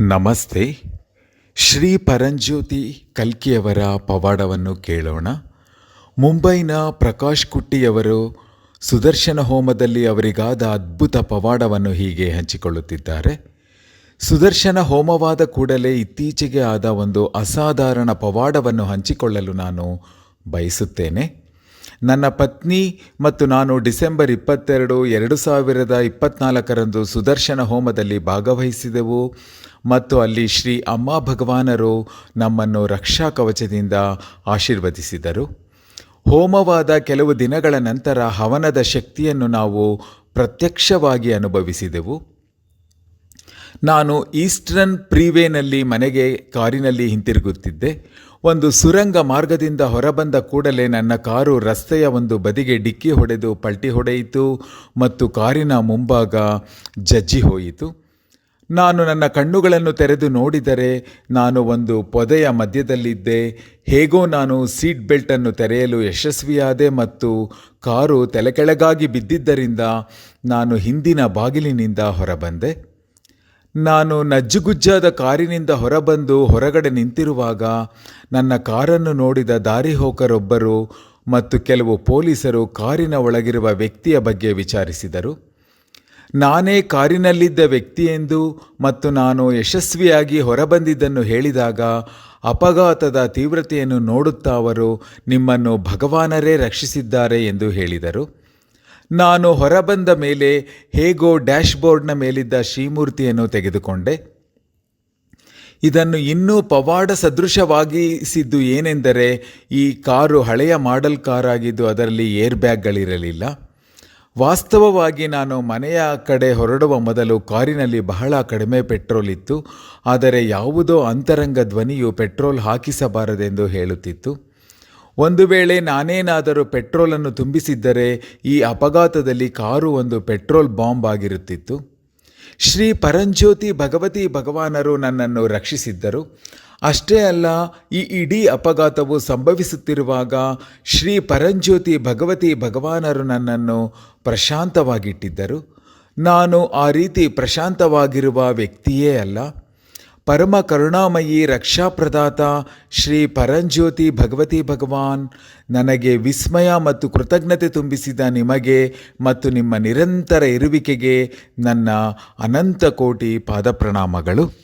ನಮಸ್ತೆ. ಶ್ರೀ ಪರಂಜ್ಯೋತಿ ಕಲ್ಕಿಯವರ ಪವಾಡವನ್ನು ಕೇಳೋಣ. ಮುಂಬೈನ ಪ್ರಕಾಶ್ ಕುಟ್ಟಿಯವರು ಸುದರ್ಶನ ಹೋಮದಲ್ಲಿ ಅವರಿಗಾದ ಅದ್ಭುತ ಪವಾಡವನ್ನು ಹೀಗೆ ಹಂಚಿಕೊಳ್ಳುತ್ತಿದ್ದಾರೆ. ಸುದರ್ಶನ ಹೋಮವಾದ ಕೂಡಲೇ ಇತ್ತೀಚೆಗೆ ಆದ ಒಂದು ಅಸಾಧಾರಣ ಪವಾಡವನ್ನು ಹಂಚಿಕೊಳ್ಳಲು ನಾನು ಬಯಸುತ್ತೇನೆ. ನನ್ನ ಪತ್ನಿ ಮತ್ತು ನಾನು ಡಿಸೆಂಬರ್ ಇಪ್ಪತ್ತೆರಡು ಎರಡು ಸಾವಿರದ ಇಪ್ಪತ್ನಾಲ್ಕರಂದು ಸುದರ್ಶನ ಹೋಮದಲ್ಲಿ ಭಾಗವಹಿಸಿದೆವು. ಮತ್ತು ಅಲ್ಲಿ ಶ್ರೀ ಅಮ್ಮ ಭಗವಾನರು ನಮ್ಮನ್ನು ರಕ್ಷಾ ಕವಚದಿಂದ ಆಶೀರ್ವದಿಸಿದರು. ಹೋಮವಾದ ಕೆಲವು ದಿನಗಳ ನಂತರ ಹವನದ ಶಕ್ತಿಯನ್ನು ನಾವು ಪ್ರತ್ಯಕ್ಷವಾಗಿ ಅನುಭವಿಸಿದೆವು. ನಾನು ಈಸ್ಟರ್ನ್ ಪ್ರೀವೇನಲ್ಲಿ ಮನೆಗೆ ಕಾರಿನಲ್ಲಿ ಹಿಂತಿರುಗುತ್ತಿದ್ದೆ. ಒಂದು ಸುರಂಗ ಮಾರ್ಗದಿಂದ ಹೊರಬಂದ ಕೂಡಲೇ ನನ್ನ ಕಾರು ರಸ್ತೆಯ ಒಂದು ಬದಿಗೆ ಡಿಕ್ಕಿ ಹೊಡೆದು ಪಲ್ಟಿ ಹೊಡೆಯಿತು ಮತ್ತು ಕಾರಿನ ಮುಂಭಾಗ ಜಜ್ಜಿ ಹೋಯಿತು. ನಾನು ನನ್ನ ಕಣ್ಣುಗಳನ್ನು ತೆರೆದು ನೋಡಿದರೆ ನಾನು ಒಂದು ಪೊದೆಯ ಮಧ್ಯದಲ್ಲಿದ್ದೆ. ಹೇಗೋ ನಾನು ಸೀಟ್ ಬೆಲ್ಟನ್ನು ತೆರೆಯಲು ಯಶಸ್ವಿಯಾದೆ ಮತ್ತು ಕಾರು ತಲೆಕೆಳಗಾಗಿ ಬಿದ್ದಿದ್ದರಿಂದ ನಾನು ಹಿಂದಿನ ಬಾಗಿಲಿನಿಂದ ಹೊರಬಂದೆ. ನಾನು ನಜ್ಜುಗುಜ್ಜಾದ ಕಾರಿನಿಂದ ಹೊರಬಂದು ಹೊರಗಡೆ ನಿಂತಿರುವಾಗ ನನ್ನ ಕಾರನ್ನು ನೋಡಿದ ದಾರಿಹೋಕರೊಬ್ಬರು ಮತ್ತು ಕೆಲವು ಪೊಲೀಸರು ಕಾರಿನ ಒಳಗಿರುವ ವ್ಯಕ್ತಿಯ ಬಗ್ಗೆ ವಿಚಾರಿಸಿದರು. ನಾನೇ ಕಾರಿನಲ್ಲಿದ್ದ ವ್ಯಕ್ತಿಯೆಂದು ಮತ್ತು ನಾನು ಯಶಸ್ವಿಯಾಗಿ ಹೊರಬಂದಿದ್ದನ್ನು ಹೇಳಿದಾಗ ಅಪಘಾತದ ತೀವ್ರತೆಯನ್ನು ನೋಡುತ್ತಾ ಅವರು ನಿಮ್ಮನ್ನು ಭಗವಾನರೇ ರಕ್ಷಿಸಿದ್ದಾರೆ ಎಂದು ಹೇಳಿದರು. ನಾನು ಹೊರಬಂದ ಮೇಲೆ ಹೇಗೋ ಡ್ಯಾಶ್ಬೋರ್ಡ್ನ ಮೇಲಿದ್ದ ಶ್ರೀಮೂರ್ತಿಯನ್ನು ತೆಗೆದುಕೊಂಡೆ. ಇದನ್ನು ಇನ್ನೂ ಪವಾಡ ಸದೃಶವಾಗಿಸಿದ್ದು ಏನೆಂದರೆ, ಈ ಕಾರು ಹಳೆಯ ಮಾಡೆಲ್ ಕಾರಾಗಿದ್ದು ಅದರಲ್ಲಿ ಏರ್ ಬ್ಯಾಗ್ಗಳಿರಲಿಲ್ಲ. ವಾಸ್ತವವಾಗಿ ನಾನು ಮನೆಯ ಕಡೆ ಹೊರಡುವ ಮೊದಲು ಕಾರಿನಲ್ಲಿ ಬಹಳ ಕಡಿಮೆ ಪೆಟ್ರೋಲ್ ಇತ್ತು, ಆದರೆ ಯಾವುದೋ ಅಂತರಂಗ ಧ್ವನಿಯು ಪೆಟ್ರೋಲ್ ಹಾಕಿಸಬಾರದೆಂದು ಹೇಳುತ್ತಿತ್ತು. ಒಂದು ವೇಳೆ ನಾನೇನಾದರೂ ಪೆಟ್ರೋಲನ್ನು ತುಂಬಿಸಿದ್ದರೆ ಈ ಅಪಘಾತದಲ್ಲಿ ಕಾರು ಒಂದು ಪೆಟ್ರೋಲ್ ಬಾಂಬ್ ಆಗಿರುತ್ತಿತ್ತು. ಶ್ರೀ ಪರಂಜ್ಯೋತಿ ಭಗವತಿ ಭಗವಾನರು ನನ್ನನ್ನು ರಕ್ಷಿಸಿದ್ದರು. ಅಷ್ಟೇ ಅಲ್ಲ, ಈ ಇಡೀ ಅಪಘಾತವು ಸಂಭವಿಸುತ್ತಿರುವಾಗ ಶ್ರೀ ಪರಂಜ್ಯೋತಿ ಭಗವತಿ ಭಗವಾನರು ನನ್ನನ್ನು ಪ್ರಶಾಂತವಾಗಿಟ್ಟಿದ್ದರು. ನಾನು ಆ ರೀತಿ ಪ್ರಶಾಂತವಾಗಿರುವ ವ್ಯಕ್ತಿಯೇ ಅಲ್ಲ. ಪರಮ ಕರುಣಾಮಯಿ ರಕ್ಷಾಪ್ರದಾತ ಶ್ರೀ ಪರಂಜ್ಯೋತಿ ಭಗವತಿ ಭಗವಾನ್ ನನಗೆ ವಿಸ್ಮಯ ಮತ್ತು ಕೃತಜ್ಞತೆ ತುಂಬಿಸಿದ ನಿಮಗೆ ಮತ್ತು ನಿಮ್ಮ ನಿರಂತರ ಇರುವಿಕೆಗೆ ನನ್ನ ಅನಂತ ಕೋಟಿ ಪಾದಪ್ರಣಾಮಗಳು.